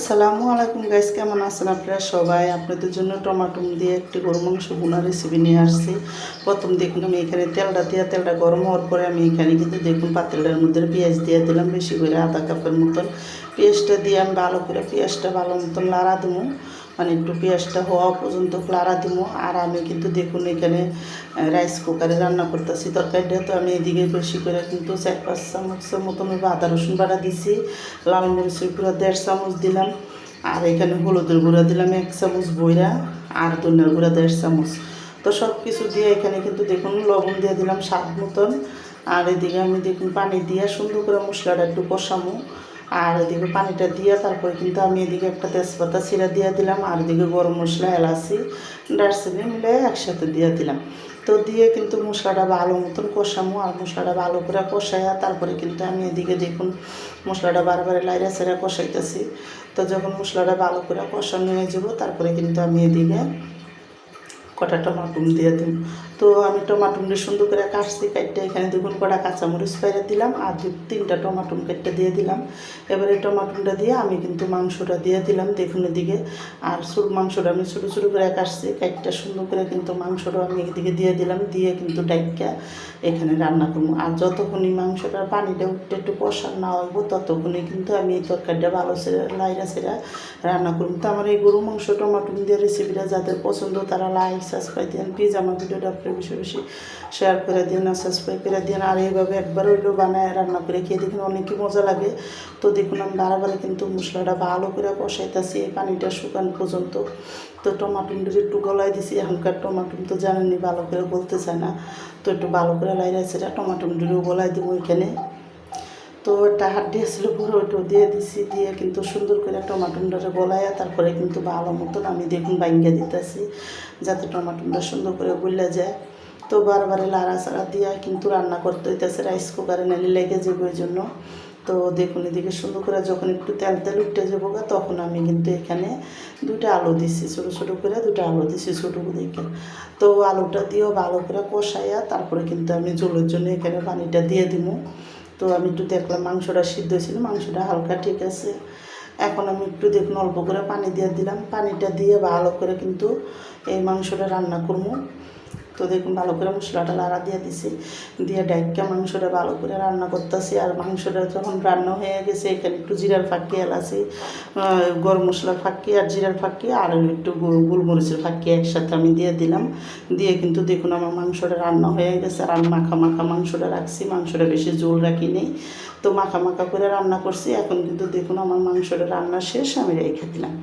আসসালামু আলাইকুম গাইস কেমন আছেন আপনারা সবাই? আপনাদের জন্য টমাটো দিয়ে একটি গরু মাংস বোনা রেসিপি নিয়ে আসছি। প্রথম দেখুন, আমি এখানে তেলটা দিয়ে, তেলটা গরম হওয়ার পরে আমি এখানে কিন্তু দেখুন পাতিলটার মধ্যে পেঁয়াজ দিয়ে দিলাম, বেশি করে আধা কাপের মতন। পেঁয়াজটা দিয়ে আমি ভালো করে, পেঁয়াজটা ভালো মতন লাড়া দেবো। মানে একটু পেঁয়াজটা হওয়া পর্যন্ত লাড়া দেবো আর আমি কিন্তু দেখুন এখানে রাইস কুকারে রান্না করতেছি। তরকারিটা তো আমি এদিকে বেশি করে কিন্তু চার পাঁচ চামচের মতন ওই আদা রসুন বাটা দিছি, লাল মরিচের গুঁড়া দেড় চামচ দিলাম। আর এখানে হলুদের গুঁড়া দিলাম এক চামচ বইরা, আর ধনিয়ার গুঁড়া দেড় চামচ। তো সব কিছু দিয়ে এখানে কিন্তু দেখুন লবণ দিয়ে দিলাম স্বাদ মতন। আর এদিকে আমি দেখুন পানি দিয়ে সুন্দর করে মশলাটা একটু কষামো। আর এদিকে পানিটা দিয়ে তারপরে কিন্তু আমি এদিকে একটা তেজপাতা ছিঁড়া দিয়ে দিলাম, আর এদিকে গরম মশলা, এলাচি, দারচিনি মিলে একসাথে দিয়ে দিলাম। তো দিয়ে কিন্তু মশলাটা ভালো মতন কষামো, আর মশলাটা ভালো করে কষাইয়া তারপরে কিন্তু আমি এদিকে দেখুন মশলাটা বারবার লাইরা সেরা কষাইতেছি। তো যখন মশলাটা ভালো করে কষানো হয়ে যাব, তারপরে কিন্তু আমি এদিকে কটা টমাটুম দিয়ে দিন তো আমি টমাটুমটা সুন্দর করে কাটছি, কাটতে এখানে দেখুন কটা কাঁচামরিচ পাইরে দিলাম আর দু, তিনটা টমাটুম কেটে দিয়ে দিলাম। এবারে টমাটুমটা দিয়ে আমি কিন্তু মাংসটা দিয়ে দিলাম দেখুন এদিকে। আর ছোট মাংসটা আমি ছোটো ছোটো করে কাটছি কাটটা সুন্দর করে কিন্তু মাংসটা আমি এদিকে দিয়ে দিলাম, দিয়ে কিন্তু ডাইকা এখানে রান্না করব। আর যতক্ষণই মাংসটার পানিটা উঠতে একটু কষার না হইব ততক্ষণই কিন্তু আমি এই তরকারিটা ভালো সেরা লাইরা সেরা রান্না করব। তো আমার এই গরু মাংস, টমাটুম দিয়ে রেসিপিটা যাদের পছন্দ তারা লাইক সাবস্ক্রাইব দেন। প্লিজ আমার ভিডিওটা আপনি বেশি বেশি শেয়ার করে দিন আর সাবস্ক্রাইব করে দিন। আর এইভাবে একবার হইলেও বানায় রান্না করে খেয়ে দেখুন অনেকই মজা লাগে। তো দেখুন, আমি বারবার কিন্তু মশলাটা ভালো করে কষাইতেছি, এই পানিটা শুকান পর্যন্ত। তো টমাটোমটা একটু গলায় দিছি, এখনকার টমাটোম তো জানেননি ভালো করে বলতে চায় না। তো একটু ভালো করে লাইরা সেটা টমাটোমটিও গলায় দিব এখানে। তো একটা হাড্ডি দিয়েছিল পুরো ওইটাও দিয়ে দিছি দিয়ে কিন্তু সুন্দর করে টমাটোমটা গলাইয়া তারপরে কিন্তু ভালো মতন আমি দেখুন বাইঙ্গা দিতেছি যাতে টমাটোমটা সুন্দর করে গলে যায়। তো বারবারে লাড়া চাড়া দিয়া কিন্তু রান্না করতে হইতেছে রাইস কুকারে নালি লেগে যাবে ওই জন্য। তো দেখুন এদিকে সুন্দর করে যখন একটু তেল তেল উঠতে যাব গা, তখন আমি কিন্তু এখানে দুইটা আলু দিছি ছোটো ছোটো করে দুটো আলু দিছি ছোটো দেখে তো আলুটা দিয়েও ভালো করে কষাইয়া তারপরে কিন্তু আমি জলের জন্য এখানে পানিটা দিয়ে দিব তো আমি একটু দেখলাম মাংসটা সিদ্ধ ছিল, মাংসটা হালকা ঠিক আছে। এখন আমি একটু দেখুন, অল্প করে পানি দিয়ে দিলাম। পানিটা দিয়ে ভালো করে কিন্তু এই মাংসটা রান্না করব। তো দেখুন ভালো করে মশলাটা লাড়া দিয়ে দিছি। দিয়ে ডাইকা মাংসটা ভালো করে রান্না করতেছি আর মাংসটা যখন রান্না হয়ে গেছে এখানে একটু জিরার ফাঁকি আহ, গরম মশলার ফাঁকি আর জিরার ফাঁকি আর একটু গোলমরিচের ফাঁকি একসাথে আমি দিয়ে দিলাম। দিয়ে কিন্তু দেখুন আমার মাংসটা রান্না হয়ে গেছে আর আমি মাখা মাখা মাংসটা রাখছি মাংসটা বেশি জোল রাখি নেই। তো মাখা মাখা করে রান্না করছি এখন কিন্তু দেখুন আমার মাংসটা রান্না শেষ আমি রেখে দিলাম।